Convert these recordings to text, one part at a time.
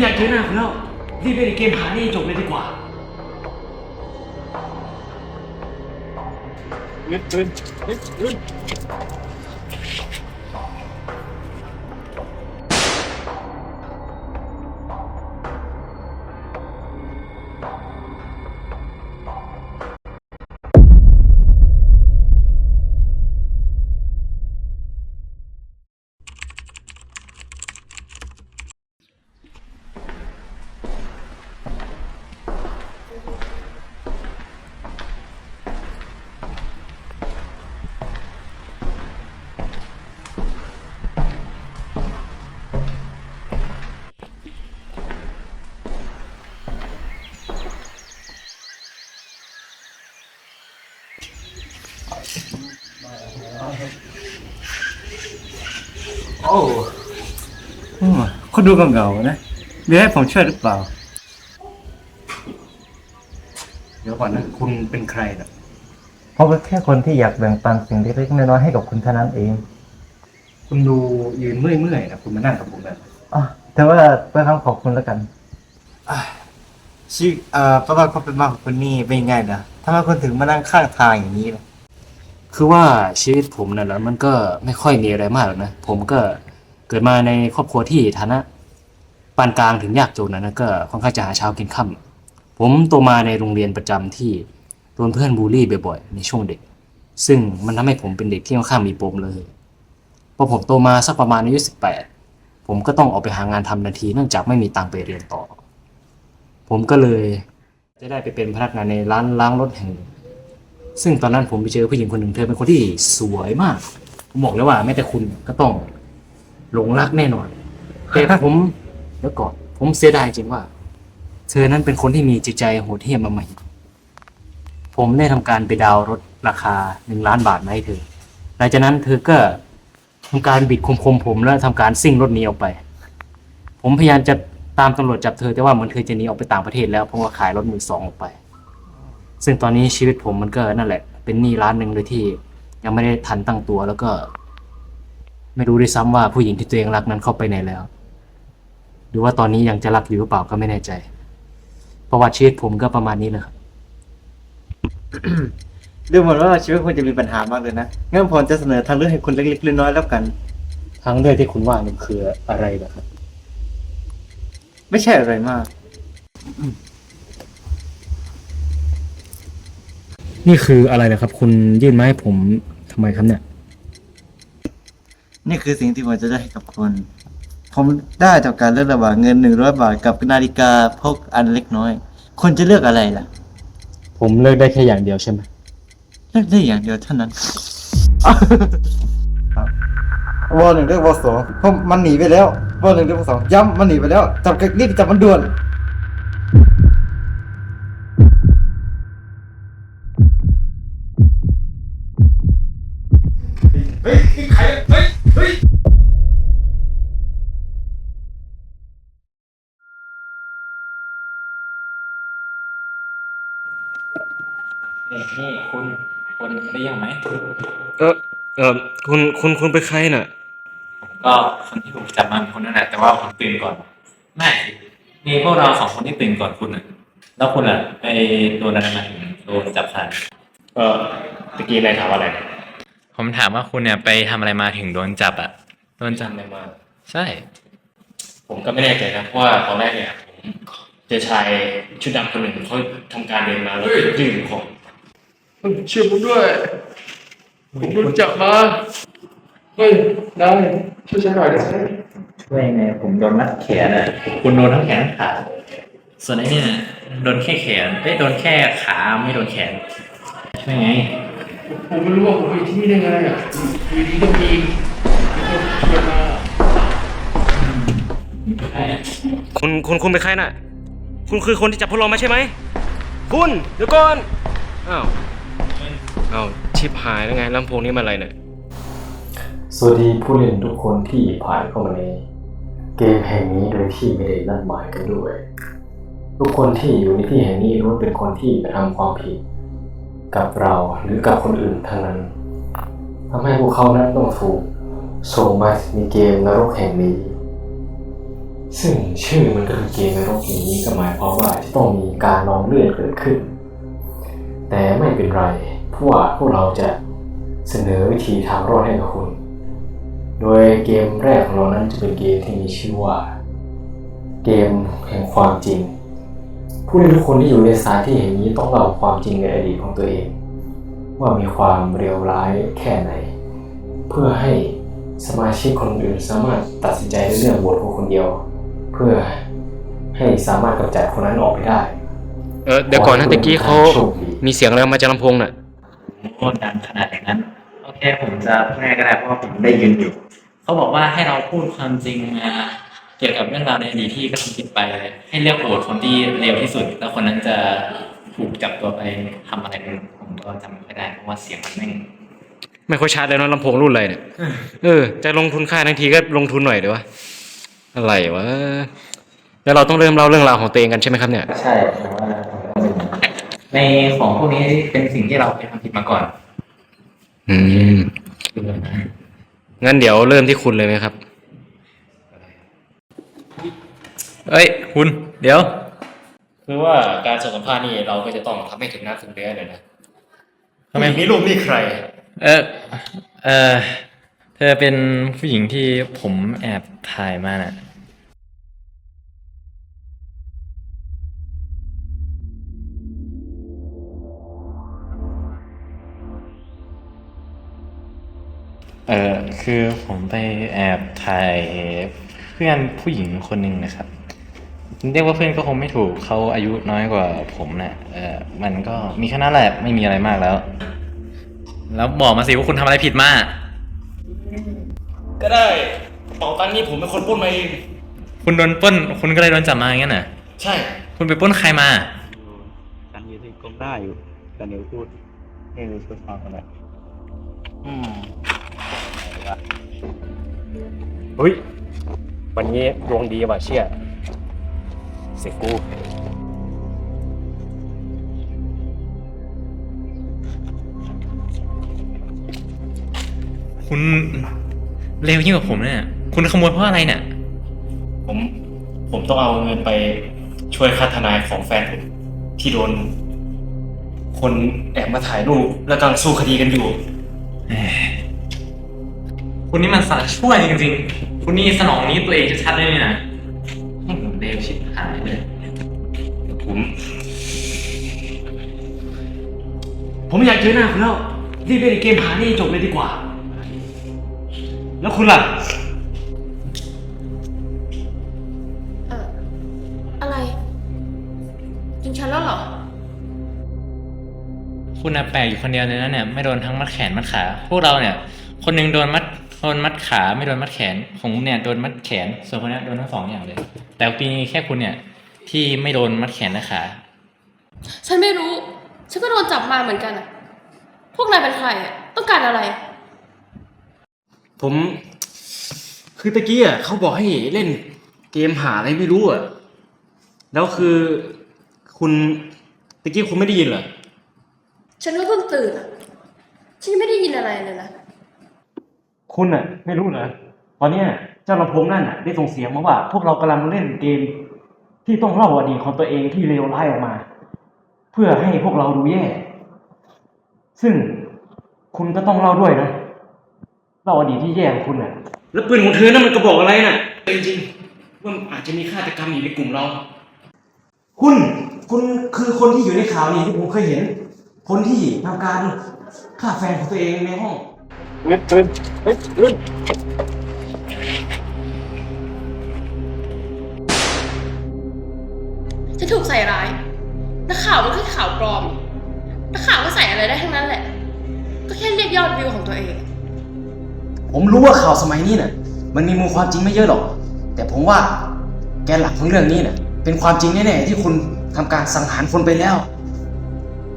ไม่อยากเจอหน้าคุณแล้ว รีบไปในเกมหานี่ให้จบเลยดีกว่าเงินเงินเงิ โอ้อืมคุณดูเหงาๆนะมีให้ผมช่วยหรือเปล่า เดี๋ยวก่อนนะ คุณเป็นใครน่ะเพราะว่าแค่คนที่อยากแบ่งปันสิ่งเล็กๆน้อยๆให้กับคุณเท่านั้นเอง คุณดูยืนเมื่อยๆนะคุณมานั่งกับผมแบบอ๋อแต่ว่าเพื่อคำขอบคุณแล้วกันชื่อเอ่อประวัติความเป็นมาของคุณนี่เป็นยังไงนะทำไมคุณถึงมานั่งข้างทางอย่างนี้ล่ะ คือว่าชีวิตผมน่ะแล้วมันก็ไม่ค่อยมีอะไรมากหรอกนะ ผมก็เกิดมาในครอบครัวที่ฐานะปานกลางถึงยากจนนะนะก็ค่อนข้างจะหาเช้ากินค่ำผมโตมาในโรงเรียนประจำที่โดนเพื่อนบูลลี่บ่อยๆ ในช่วงเด็ก ซึ่งมันทำให้ผมเป็นเด็กที่ค่อนข้างมีปมเลยพอผมโตมาสักประมาณอายุสิบแปดผมก็ต้องออกไปหางานทำทันทีเนื่องจากไม่มีตังค์ไปเรียนต่อ ผมก็เลยจะได้ไปเป็นพนักงานในร้านล้างรถแห่งหนึ่ง ซึ่งตอนนั้นผมไปเจอผู้หญิงคนหนึ่งเธอเป็นคนที่สวยมาก ผมบอกเลยว่าแม้แต่คุณก็ต้องหลงรักแน่นอน แต่ผมแล้วก่อนผมเสียดายจริงว่า เธอนั้นเป็นคนที่มีจิตใจโหดเหี้ยมมาใหม่ ผมได้ทำการไปดาวน์รถราคาหนึ่งล้านบาทมาให้เธอ หลังจากนั้นเธอก็ทำการบิดคมๆผมแล้วทำการซิ่งรถหนี้ออกไป ผมพยายามจะตามตำรวจจับเธอแต่ว่าเหมือนเธอจะหนีออกไปต่างประเทศแล้วเพราะว่าขายรถมือสองออกไป ซึ่งตอนนี้ชีวิตผมมันก็นั่นแหละ เป็นหนี้ร้านหนึ่งเลยที่ ยังไม่ได้ทันตั้งตัวแล้วก็ ไม่รู้ด้วยซ้ำว่าผู้หญิงที่ตัวเองรักนั้นเข้าไปไหนแล้ว หรือว่าตอนนี้ยังจะรักอยู่หรือเปล่าก็ไม่แน่ใจประวัติชีวิตผมก็ประมาณนี้เลยครับดูเหมือนว่าชีวิตคุณจะมีปัญหามากเลยนะงั้นผมจะเสนอทางเลือกให้คุณเล็กๆน้อยๆแล้วกัน ทางเลือกที่คุณว่านี่คืออะไรเหรอครับ ไม่ใช่อะไรมาก นี่คืออะไรนะครับ คุณยื่นมาให้ผมทำไมครับเนี่ย นี่คือสิ่งที่ผมจะได้ให้กับคุณ ผมได้จากการเลือกระหว่างเงินหนึ่งร้อยบาทกับนาฬิกาพกอันเล็กน้อยคุณจะเลือกอะไรล่ะ ผมเลือกได้แค่อย่างเดียวใช่ไหมเลือกได้อย่างเดียวเท่านั้น วอลหนึ่งเลือกวอลสองเพราะมันหนีไปแล้ววอลหนึ่งเลือกวอลสองย้ำมันหนีไปแล้วจับกันรีบจับมันด่วน เฮ้ยนี่ใครเฮ้ยเฮ้ย นี่นี่คุณคุณได้ยังไหม เออเออ คุณคุณคุณเป็นใครน่ะ ก็คนที่ผมจับมาเป็นคนนั้นแหละแต่ว่าผมตื่นก่อน ไม่สิมีพวกเราสองคนที่ตื่นก่อนคุณอะ แล้วคุณอะไปโดนอะไรมาถึงโดนจับขันเออตะกี้นายถามอะไรผมถามว่าคุณเนี่ยไปทำอะไรมาถึงโดนจับอะโดนจับจำได้มาใช่ ผมก็ไม่แน่ใจนะเพราะว่าตอนแรกเนี่ยผมเจอชายชุดดำคนหนึ่งเขาทำการเดินมาแล้วยื่นของ เชื่อผมด้วย ผมโดนจับมา เฮ้ยนายช่วยฉันหน่อยได้ไหมช่วยไงผมโดนมัดแขนอะคุณโดนทั้งแขนทั้งขา ส่วนไอ้เนี่ยโดนแค่แขนเอ้ยโดนแค่ขาไม่โดนแขนช่วยไง ผมไม่รู้ว่าผมไปที่นี่ได้ไงอะอยู่ดีก็มีคนชวนมาคุณคุณคุณเป็นใครน่ะ คุณคือคนที่จับพวกเรามาใช่ไหม คุณ เดี๋ยวก่อน อ้าว อ้าว ชิบหายแล้วไงลำโพงนี้มันอะไรเนี่ย สวัสดีผู้เล่นทุกคนที่ผ่านเข้ามาในเกมแห่งนี้โดยที่ไม่ได้นัดหมายกันด้วย ทุกคนที่อยู่ในที่แห่งนี้ล้วนเป็นคนที่กระทำความผิด กับเราหรือกับคนอื่นทั้งนั้นทำให้พวกเขานั้นต้องถูกส่งมาในเกมนรกแห่งนี้ ซึ่งชื่อมันก็คือเกมนรกอย่งนี้ก็หมายความว่าจะต้องมีการนองเลือดเกิดขึ้น แต่ไม่เป็นไร เพราะว่าพวกเราจะเสนอวิธีทางรอดให้กับคุณ โดยเกมแรกของเรานั้นจะเป็นเกมที่มีชื่อว่า เกมแห่งความจริง ผู้เล่นทุกคนที่อยู่ในสถานที่แห่งนี้ต้องเล่าความจริงในอดีตของตัวเอง ว่ามีความเร็วร้ายแค่ไหน เพื่อให้สมาชิกคนอื่นสามารถตัดสินใจในเรื่องโหวตของคนเดียว เพื่อให้สามารถกำจัดคนนั้นออกไปได้ เออเดี๋ยวก่อนนะตะกี้เขาโชคดีมีเสียงอะไรมาจากลำโพงน่ะ โคตรดังขนาดอย่างนั้น โอเคผมจะพูดง่ายก็ได้เพราะว่าผมได้ยินอยู่ เขาบอกว่าให้เราพูดความจริงมาเกี่ยวกับเรื่องราวในอดีตที่กระทำผิดไป ให้เลือกโหวตคนที่เลวที่สุด แล้วคนนั้นจะถูกจับตัวไปทำอะไรไม่รู้ผมก็จำไม่ค่อยได้เพราะว่าเสียงมันแม่งไม่ค่อยชัดเลยเนาะลำโพงรุ่นอะไรเนี่ยเออจะลงทุนค่าทั้งทีก็ลงทุนหน่อยเดี๋ยววะอะไรวะแล้วเราต้องเริ่มเล่าเรื่องราวของตัวเองกันใช่ไหมครับเนี่ย ใช่แต่ว่า ในของพวกนี้เป็นสิ่งที่เราไปทำผิดมาก่อน อืมงั้นเดี๋ยวเริ่มที่คุณเลยไหมครับ เอ้ย คุณ เดี๋ยว คือว่าการส่งสัมภาษณ์นี่เราก็จะต้องทำให้ถึงน้ำถึงเนื้อเลยนะทำไมมีรูปนี่ใคร เออเออเธอเป็นผู้หญิงที่ผมแอบถ่ายมาน่ะ คือผมไปแอบถ่ายเพื่อนผู้หญิงคนหนึ่งนะครับ เรียกว่าเพื่อนก็คงไม่ถูกเขาอายุน้อยกว่าผมนะ่ะเออมันก็มีแค่นั้นแหละไม่มีอะไรมากแล้ว แล้วบอกมาสิว่าคุณทำอะไรผิดมาก็ได้เป๋าตังค์นี่ผมเป็นคนปล้นมาเองคุณโดนปล้น คุณก็เลยโดนจับมาอย่างนั้นน่ะ ใช่ คุณไปปล้นใครมาการยืนที่กลมได้อยู่แต่เดี๋ยวพูดให้รู้ช่วยฟังกันหน่อย อืมเฮ้ย วันนี้ดวงดีว่ะเชี่ยเสกกูคุณเลวยิ่งกว่าผมเนี่ย คุณขโมยเพราะอะไรเนี่ย ผมผมต้องเอาเงินไปช่วยค่าทนายของแฟนผมที่โดน คนแอบมาถ่ายรูปแล้วกำลังสู้คดีกันอยู่ คุณนี่มันสารช่วยจริงๆ คุณนี่สนองนี้ตัวเองชัดๆเลยนี่นะให้ผมเลวชิบหายเลย ผม ผมอยากเจอหน้าคุณแล้ว รีบเล่นเกมหานี่ให้จบเลยดีกว่า แล้วคุณล่ะ เอออะไรยิงฉันแล้วเหรอ คุณน่ะแปลกอยู่คนเดียวเลยนะเนี่ย ไม่โดนทั้งมัดแขนมัดขา พวกเราเนี่ย คนหนึงโดนมัด โดนมัดขาไม่โดนมัดแขนผมเนี่ยโดนมัดแขน ส่วนคนเนี้ยโดนทั้งสองอย่างเลย แต่ปีนี้แค่คุณเนี่ย ที่ไม่โดนมัดแขนและขาฉันไม่รู้ ฉันก็โดนจับมาเหมือนกันอะพวกนายเป็นใครอะต้องการอะไร ผม คือตะกี้อะเขาบอกให้เล่นเกมหาอะไรไม่รู้อะ แล้วคือคุณตะกี้คุณไม่ได้ยินเหรอ ฉันก็เพิ่งตื่นอะฉันยังไม่ได้ยินอะไรเลยนะ คุณอะไม่รู้เหรอตอนเนี้ยเจ้าลำโพงนั่นอะได้ส่งเสียงมาว่า พวกเรากำลังเล่นเกม ที่ต้องเล่าอดีตของตัวเองที่เลวร้ายออกมา เพื่อให้พวกเราดูแย่ ซึ่งคุณก็ต้องเล่าด้วยนะเล่าอดีตที่แย่ของคุณอะ แล้วปืนของเธอนั่นมันกระบอกอะไรน่ะจริงๆว่าอาจจะมีฆาตกรรมอยู่ในกลุ่มเรา คุณคุณคือคนที่อยู่ในข่าวนี่ที่ผมเคยเห็น คนที่ทำการฆ่าแฟนของตัวเองในห้อง ฉันถูกใส่ร้ายนักข่าวมันแค่ข่าวปลอมนักข่าวก็ใส่อะไรได้ทั้งนั้นแหละ ก็แค่เรียกยอดวิวของตัวเอง ผมรู้ว่าข่าวสมัยนี้น่ะมันมีมูลความจริงไม่เยอะหรอก แต่ผมว่าแกนหลักของเรื่องนี้น่ะเป็นความจริงแน่ๆที่คุณทำการสังหารคนไปแล้ว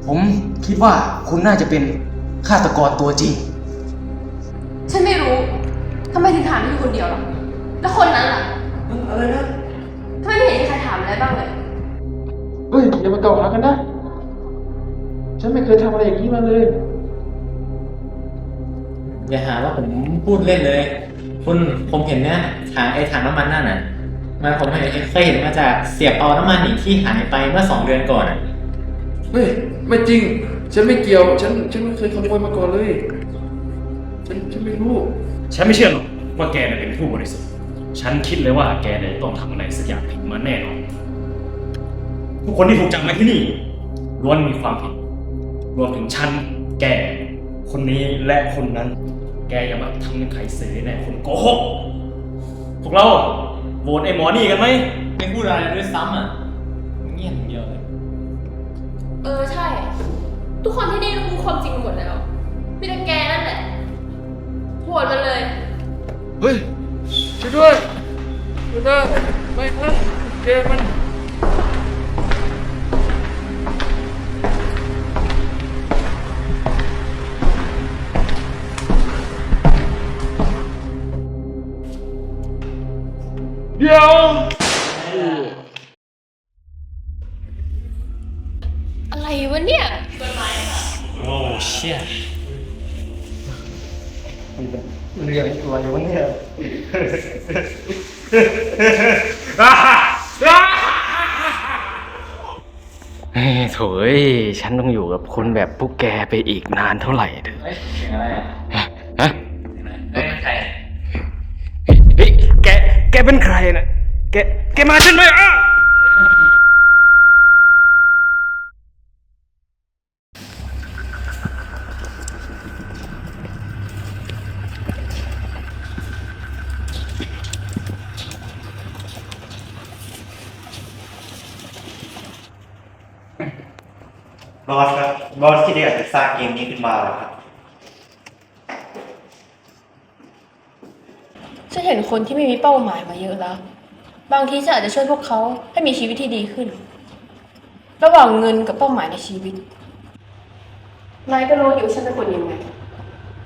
ผมคิดว่าคุณน่าจะเป็นฆาตกรตัวจริง ฉันไม่รู้ ทำไมถึงถามอยู่คนเดียวล่ะ แล้วคนนั้นล่ะอะไรนะทำไมไม่เห็นมีใครถามอะไรบ้างเลย เฮ้ยอย่ามากล่าวหากันนะ ฉันไม่เคยทำอะไรอย่างนี้มาเลย อย่าหาว่าผมพูดเล่นเลย คุณผมเห็นเนี่ยถังไอ้ถังน้ำมันนั่นน่ะ มันผมเคยเคยเห็นมาจากเสียบเอาน้ำมันอีกที่หายไปเมื่อสองเดือนก่อนอะเฮ้ย ไม่จริง ฉันไม่เกี่ยว ฉัน ฉันไม่เคยขโมยมาก่อนเลย ฉันฉันไม่รู้ฉันไม่เชื่อหรอกว่าแกน่ะเป็นผู้บริสุทธิ์ ฉันคิดเลยว่าแกเนี่ยต้องทำอะไรสักอย่างผิดมาแน่นอน ทุกคนที่ถูกจับมาที่นี่ล้วนมีความผิด รวมถึงฉัน แก คนนี้และคนนั้น แกอย่ามาทำใครเสียแน่คนโกหก พวกเราโหวตไอ้หมอนี่กันไหม ไม่พูดอะไรด้วยซ้ำอะเงียบอย่างเดียวเลย เออใช่ ทุกคนที่นี่รู้ความจริงหมดแล้วมีแต่แกนั่นแหละโห วตมันเลย เฮ้ยช่วยด้วยช่วยด้วยไม่นะแกมันเดี๋ยวอะไรวะเนี่ย โอ้เชี่ย เรื่องอะไรวะเนี่ยเฮ้ยโถยฉันต้องอยู่กับคนแบบพวกแกไปอีกนานเท่าไหร่เถอะเฮ้ยเสียงอะไรอะฮะเฮ้ยใครเฮ้ยแก แกเป็นใครนะแก แกมาฉันไหมอะ บอสครับบอสที่เดียจะสร้างเกมนี้ขึ้นมาเหรอครับ ฉันเห็นคนที่ไม่มีเป้าหมายมาเยอะแล้ว บางทีฉันอาจจะช่วยพวกเขาให้มีชีวิตที่ดีขึ้น ระหว่างเงินกับเป้าหมายในชีวิต นายก็รู้อยู่ฉันเป็นคนยังไง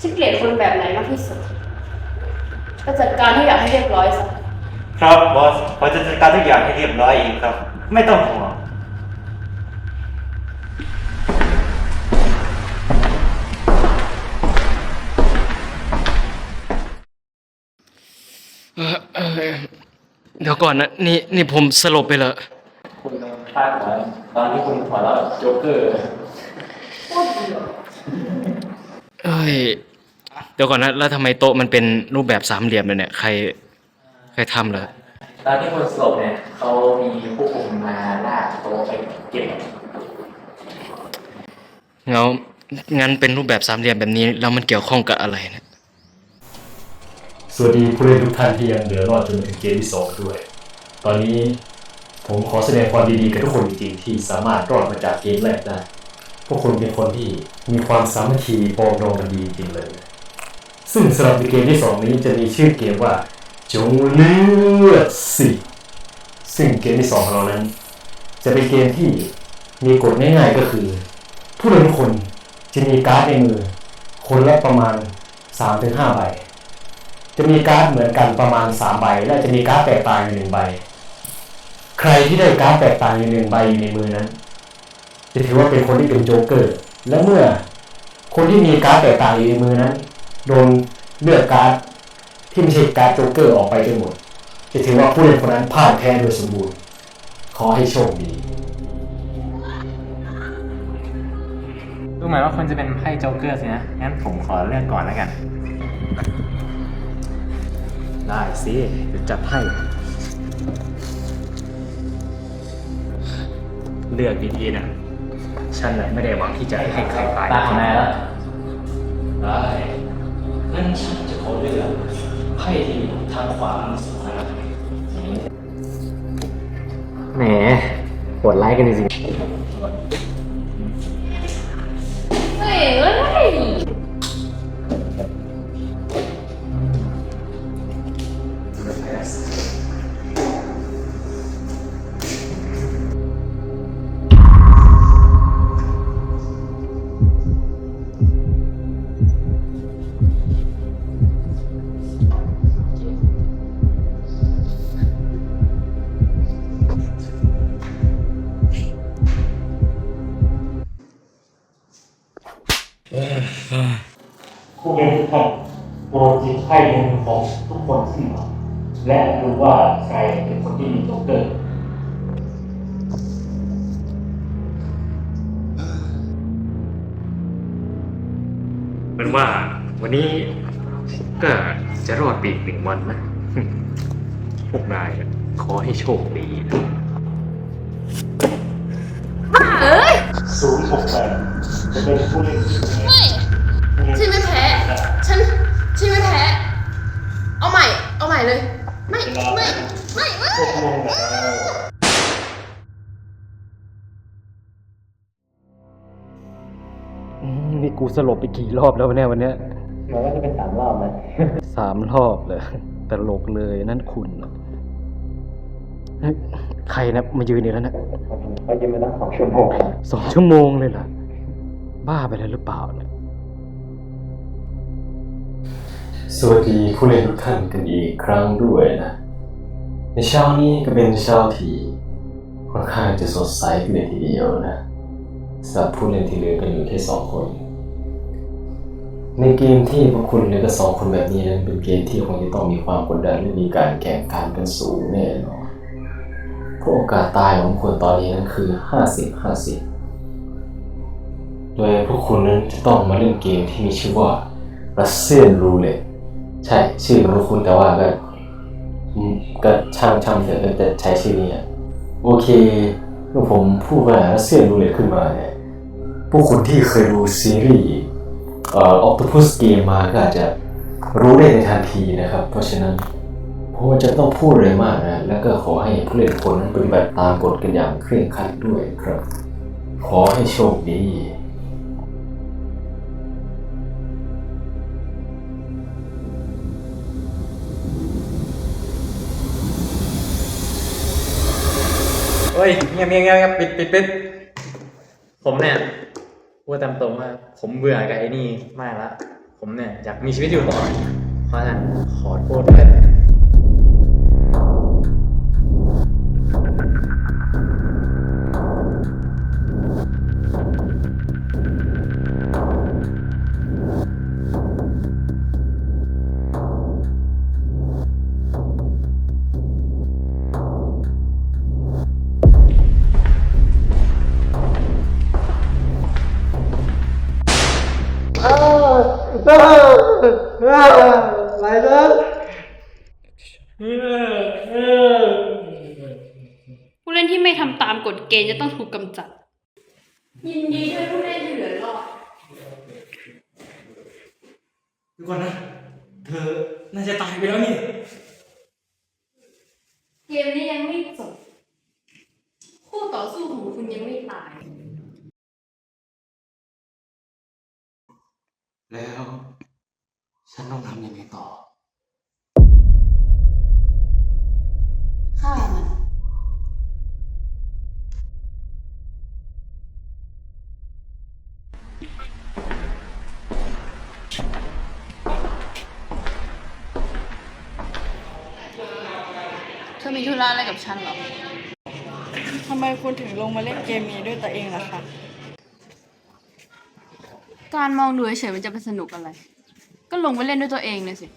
ฉันเกลียดคนแบบไหนมากที่สุดก็จัดการให้อยากให้เรียบร้อยซะครับบอสผมจะจัดการทุกอย่างให้เรียบร้อยเองครับ ไม่ต้องห่วง เออเออเดี๋ยวก่อนนะนี่นี่ผมสลบไปเหรอคุณพลาดหัวตอนที่คุณหัวเราะโจ๊กเกอร์เอ้ยเดี๋ยวก่อนนะแล้วทำไมโต๊ะมันเป็นรูปแบบสามเหลี่ยมเลยเนี่ยใครใครทำเหรอตอนที่คุณสลบเนี่ยเขามีผู้คุมมาลากโต๊ะไปเก็บเงางั้นเป็นรูปแบบสามเหลี่ยมแบบนี้แล้วมันเกี่ยวข้องกับอะไรเนี่ย สวัสดีผู้เล่นทุกท่านที่ยังเหลือรอดจนถึงเกมที่สองด้วย ตอนนี้ผมขอแสดงความดีกับทุกคนจริงๆที่สามารถรอดมาจากเกมแรกได้ พวกคุณเป็นคนที่มีความสามัคคีปรองดองกันดีจริงเลย ซึ่งสำหรับเกมที่สองนี้จะมีชื่อเกมว่าจงเลือกสิซึ่งเกมที่สองของเรานั้น จะเป็นเกมที่มีกฎง่ายๆก็คือ ผู้เล่นทุกคนจะมีการ์ดในมือ คนละประมาณ3-5ใบ จะมีการ์ดเหมือนกันประมาณ3ใบและจะมีการ์ดแตกต่างอยู่หนึ่งใบ ใครที่ได้การ์ดแตกต่างอยู่หนึ่งใบอยู่ในมือนั้น จะถือว่าเป็นคนที่เป็นโจ๊กเกอร์และเมื่อคนที่มีการ์ดแตกต่างอยู่ในมือนั้น โดนเลือกการ์ดที่ไม่ใช่การ์ดโจ๊กเกอร์ออกไปจนหมด จะถือว่าผู้เล่นคนนั้นพ่ายแพ้โดยสมบูรณ์ ขอให้โชคดีดูเหมว่าคุณจะเป็นไพ่โจ๊กเกอร์สินะงั้นผมขอเลือกก่อนแล้วกัน ได้สิเดี๋ยวจัดให้ เลือกดีๆนะ ฉันน่ะไม่ได้หวังที่จะให้ใครตายตาของนายแล้วได้งั้นฉันจะขอเลือกไพ่ที่อยู่ทางขวามือสุดนะแหมปวดไลค์กันจริงเฮ้ยเฮ้ย ผู้เล่นทุกท่านโปรดจิตไพ่ในมือของทุกคนขึ้นมาและรู้ว่าใครเป็นคนที่มีโจ๊กเกอร์เหมันว่าวันนี้ก็จะรอดไปอีกหนึ่งวันนะพวกนายอะขอให้โชคดีนะศูนย์หกแปดจะเป็นผู้เล่นที่แพ้ฉันไม่ กูสลบไปกี่รอบแล้ววะเนี่ยวันเนี้ยมันก็จะเป็นสามรอบนะสามรอบเลยตลกเลยนั่นคุณเฮ้ยใครนะมายืนนี่แล้วนะเขายืนมาตั้งสองชั่วโมงสองชั่วโมงเลยเหรอบ้าไปแล้วหรือเปล่าเนี่ยสวัสดีผู้เล่นทุกท่านกันอีกครั้งด้วยนะ ในเช้านี้ก็เป็นเช้าที่ค่อนข้างจะสดใสกันเลยทีเดียวนะสำหรับผู้เล่นที่เหลือกันอยู่แค่สองคน ในเกมที่พวกคุณเหลือกันสองคนแบบนี้นั้นเป็นเกมที่คงจะต้องมีความกดดันและมีการแข่งขันกันสูงแน่นอนเพราะโอกาสตายของคนตอนนี้นั้นคือห้าสิบห้าสิบโดยพวกคุณนั้นจะต้องมาเล่นเกมที่มีชื่อว่า Russian Roulette ใช่ชื่อมันคุ้นแต่ว่าก็ก็ช่างช่างเถอะก็จะใช้ชื่อนี้โอเคเมื่อผมพูดว่า Russian Roulette ขึ้นมาเนี่ยพวกคุณที่เคยดูซีรีส์ อ่อ Octopus Game มาก็อาจจะรู้ได้ในทันทีนะครับ เพราะฉะนั้นผมจะต้องพูดอะไรมากนะ แล้วก็ขอให้ผู้เล่นคนนั้นปฏิบัติตามกฎกันอย่างเคร่งครัดด้วยครับ ขอให้โชคดีเฮ้ยเงียเงียบเงียบเงียบปิดปิดปิดผมเนี่ย พูดตามตรงว่าผมเบื่อกับไอ้นี่มากละ ผมเนี่ยอยากมีชีวิตอยู่ต่อเพราะฉะนั้นขอโทษด้วย ตามกฎเกณฑ์จะต้องถูกกำจัด ยินดีด้วยผู้เล่นที่เหลือรอดดูก่อนนะ เธอน่าจะตายไปแล้วนี่ เกมนี้ยังไม่จบคู่ต่อสู้ของคุณยังไม่ตาย แล้ว ฉันต้องทำยังไงต่อ ฆ่ามัน อมีธุระอะไรกับฉันเหรอ ทำไมคุณถึงลงมาเล่นเกมนี้ด้วยตัวเองล่ะคะการมองดูเฉยๆมันจะเป็นสนุกอะไร ก็ลงไปเล่นด้วยตัวเองเลยสิ